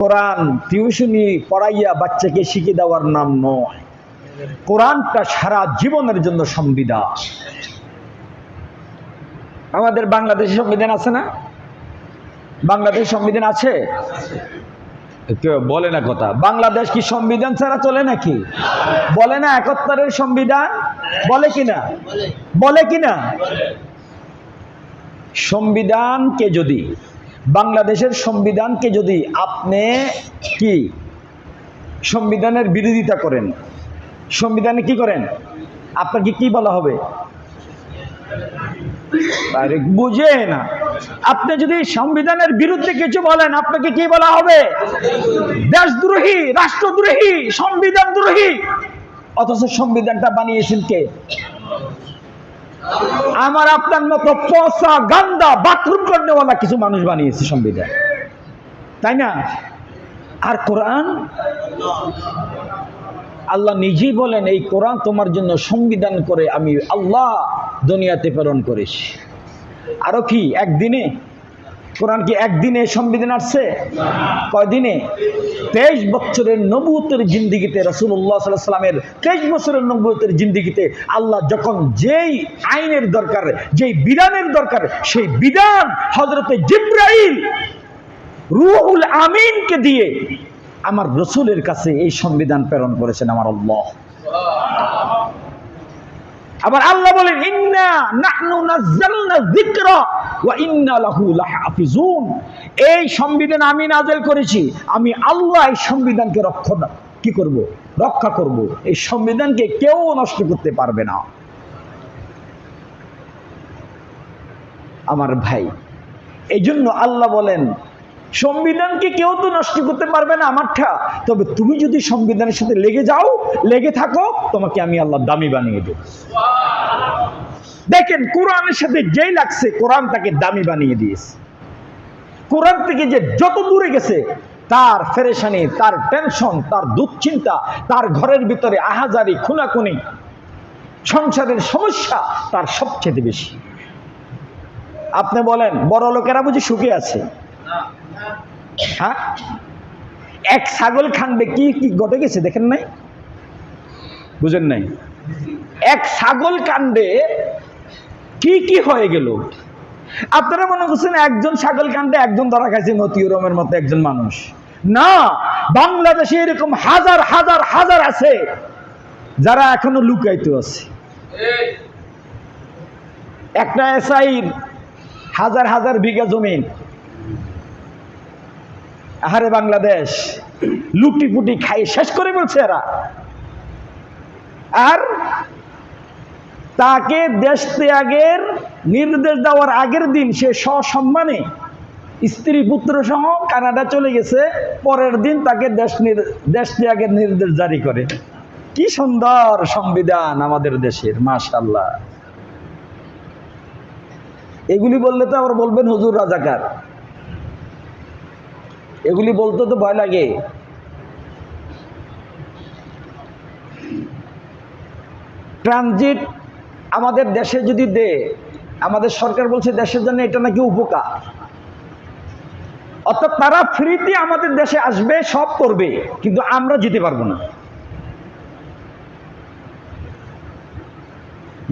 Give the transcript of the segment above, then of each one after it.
কোরআন টিউশনি পড়াইয়া বাচ্চাকে শিখে দেওয়ার নাম নয়। কোরআনটা সারা জীবনের জন্য সংবিধান। আমাদের বাংলাদেশের সংবিধান আছে না? বাংলাদেশ সংবিধান আছে? বলে না কথা। বাংলাদেশ কি সংবিধান ছাড়া চলে নাকি? বলে না একাত্তরের সংবিধান? বলে কিনা? বলে কিনা? সংবিধানকে যদি বাংলাদেশের সংবিধানকে যদি আপনি কি সংবিধানের বিরোধিতা করেন, সংবিধানে কি করেন? আপনাকে কি বলা হবে? বুঝে না। আপনি যদি সংবিধানের বিরুদ্ধে কিছু বলেন, আপনাকে কি বলা হবে? দেশদ্রোহী, রাষ্ট্রদ্রোহী সংবিধান দ্রোহী অথচ সংবিধানটা বানিয়েছেন কে? আমার আপনার মতো পচা গান্দা বাথরুম করনেওয়ালা কিছু মানুষ বানিয়েছে সংবিধান। তাই না? আর কোরআন? আল্লাহ নিজেই বলেন, এই কোরআন তোমার জন্য সংবিধান করে আমি আল্লাহ দুনিয়াতে প্রেরণ করেছি। আরও কি? একদিনে কোরআন কি একদিনে সংবিধান আসছে? কয়দিনে? তেইশ বছরের নবুতের জিন্দিগিতে রসুল্লাহ সাল্লামের তেইশ বছরের নবুতের জিন্দিগিতে আল্লাহ যখন যেই আইনের দরকার, যেই বিধানের দরকার, সেই বিধান হজরতে জিব্রাইল রুহুল আমিনকে দিয়ে আমার রসুলের কাছে এই সংবিধান প্রেরণ করেছেন আমার আল্লাহ। আবার আল্লাহ বলেন, ইন্না নাহনু নাযালনা যিকরা। এই সংবিধান আমি নাজেল করেছি, আমি আল্লাহ এই সংবিধানকে রক্ষা কি করব? রক্ষা করব। এই সংবিধানকে কেউ নষ্ট করতে পারবে না। আমার ভাই এই জন্য আল্লাহ বলেন, সংবিধানকে কেউ তো নষ্ট করতে পারবে না আমারটা। তবে তুমি যদি সংবিধানের সাথে লেগে যাও, লেগে থাকো, তোমাকে আমি আল্লাহ দামি বানিয়ে দেব। দেখেন কোরআনের সাথে যেই লাগছে কোরআন তাকে দামি বানিয়ে দিয়েছে। কোরআন থেকে যে যত দূরে গেছে তার ফেরেশানি তার টেনশন তার দুশ্চিন্তা তার ঘরের ভিতরে আহাজারি খুনাখুনি সংসারের সমস্যা তার সবচেয়ে বেশি। আপনি বলেন বড় লোকেরা বুঝি সুখে আছে? হ্যাঁ? এক ছাগল খানবে কি কি ঘটে গেছে দেখেন নাই? বুঝেন নাই। এক ছাগল কাণ্ডে কি কি হয়ে গেল। আপনারা মনে করছেন একজন ছাগল কাণ্ডে একজন ধরা খাইছে মতিউরমের মতো একজন মানুষ। না, বাংলাদেশে এরকম হাজার হাজার হাজার আছে যারা এখনও লুকাইতে আছে। একটা এসআইর হাজার হাজার বিঘা জমিন আহারে বাংলাদেশ লুটি পুটি খাই শেষ করে বলছে এরা। আর তাকে দেশ ত্যাগের নির্দেশ দেওয়ার আগের দিন সে সসম্মানে স্ত্রী পুত্র সহ কানাডা চলে গেছে। পরের দিন তাকে দেশ দেশ ত্যাগের নির্দেশ জারি করে। কি সুন্দর সংবিধান আমাদের দেশের মাশাল্লাহ এগুলি বললে তো আবার বলবেন হুজুর রাজাকার। এগুলি বলতে তো ভয় লাগে। ট্রানজিট আমাদের দেশে যদি দে, আমাদের সরকার বলছে দেশের জন্য এটা নাকি উপকার। অর্থাৎ তারা ফ্রিতে আমাদের দেশে আসবে, সব করবে, কিন্তু আমরা যেতে পারব না।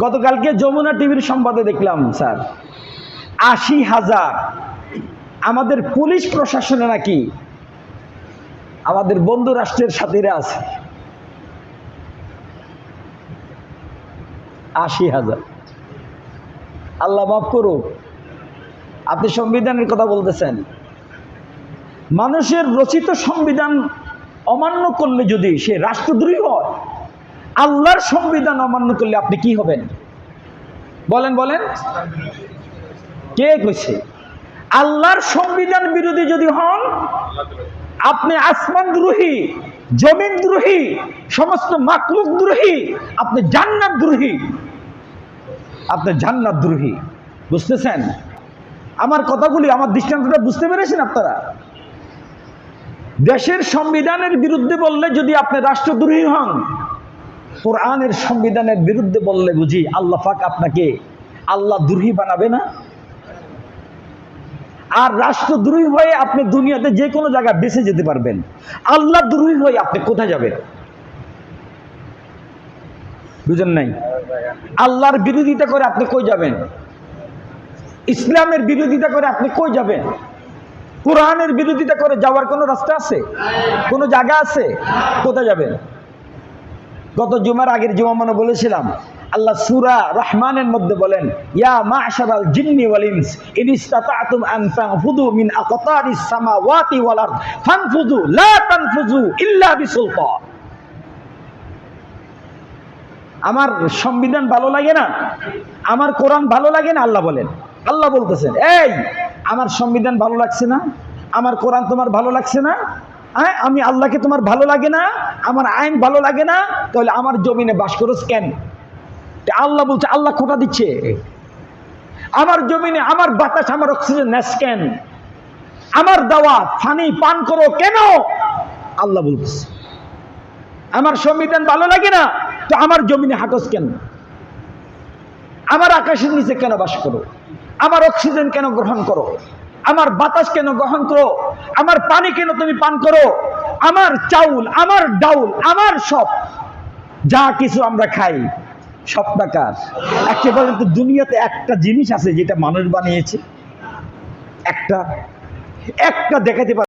গতকালকে যমুনা টিভির সংবাদে দেখলাম, স্যার, আশি হাজার আমাদের পুলিশ প্রশাসনে নাকি আমাদের বন্ধু রাষ্ট্রের সাথীরা আছে। আশি হাজার। আল্লাহ মাফ করুক। আপনি সংবিধানের কথা বলতেছেন। মানুষের রচিত সংবিধান অমান্য করলে যদি সে রাষ্ট্রদ্রোহী হয়, আল্লাহর সংবিধান অমান্য করলে আপনি কি হবেন? বলেন বলেন। কে কইছে? আল্লাহর সংবিধান বিরোধী যদি হন, আপনি আসমান দ্রোহী জমিন দ্রোহী, সমস্ত মাকলুক দ্রোহী, আপনি জান্নাত দ্রোহী। আপনি জান্নাত দ্রোহী, বুঝতেছেন? আমার কথাগুলি, আমার দৃষ্টান্তটা বুঝতে পেরেছেন আপনারা? দেশের সংবিধানের বিরুদ্ধে বললে যদি আপনি রাষ্ট্রদ্রোহী হন, কোরআনের সংবিধানের বিরুদ্ধে বললে বুঝি আল্লাহ পাক আপনাকে আল্লাহ দ্রোহী বানাবে না? আর রাষ্ট্রদ্রোহী হয়ে আপনি দুনিয়াতে যে কোনো জায়গায় বেঁচে যেতে পারবেন। আল্লাহ দ্রোহী হয়ে আপনি কোথায় যাবেন? বুঝেন নাই? আল্লাহর বিরোধিতা করে আপনি কই যাবেন? ইসলামের বিরোধিতা করে আপনি কই যাবেন? কোরআনের বিরোধিতা করে যাওয়ার কোনো রাস্তা আছে? কোনো জায়গা আছে? কোথায় যাবেন? গত জুমার আগের জুমা মনে বলেছিলাম আল্লাহ সুরা রহমানের মধ্যে বলেন, ইয়া জিন্নি ইন আন মিন আকতারিস সামাওয়াতি ওয়াল আরদ লা ইল্লা বিসুলতান. আমার সংবিধান ভালো লাগে না? আমার কোরআন ভালো লাগে না? আল্লাহ বলেন। আল্লাহ বলতেছেন, এই, আমার সংবিধান ভালো লাগছে না? আমার কোরআন তোমার ভালো লাগছে না? হ্যাঁ আমি আল্লাহকে তোমার ভালো লাগে না? আমার আইন ভালো লাগে না? তাহলে আমার জমিনে বাস করো কেন? আল্লাহ বলছে, আল্লাহ খোটা দিচ্ছে। আমার জমিনে আমার বাতাস আমার অক্সিজেন নেস কেন? আমার দাওয়া ফানি পান করো কেন? আল্লাহ বলতেছে। আমার সংবিধান ভালো লাগে না, তো আমার জমিনে হাঁটস কেন? আমার আকাশের নিচে কেন বাস করো? আমার অক্সিজেন কেন গ্রহণ করো? আমার বাতাস কেন গ্রহণ করো? আমার পানি কেন তুমি পান করো? আমার চাউল, আমার ডাউল, আমার সব, যা কিছু আমরা খাই সব একেবারে তো দুনিয়াতে একটা জিনিস আছে যেটা মানুষ বানিয়েছে। একটা। একটা দেখাতে পারে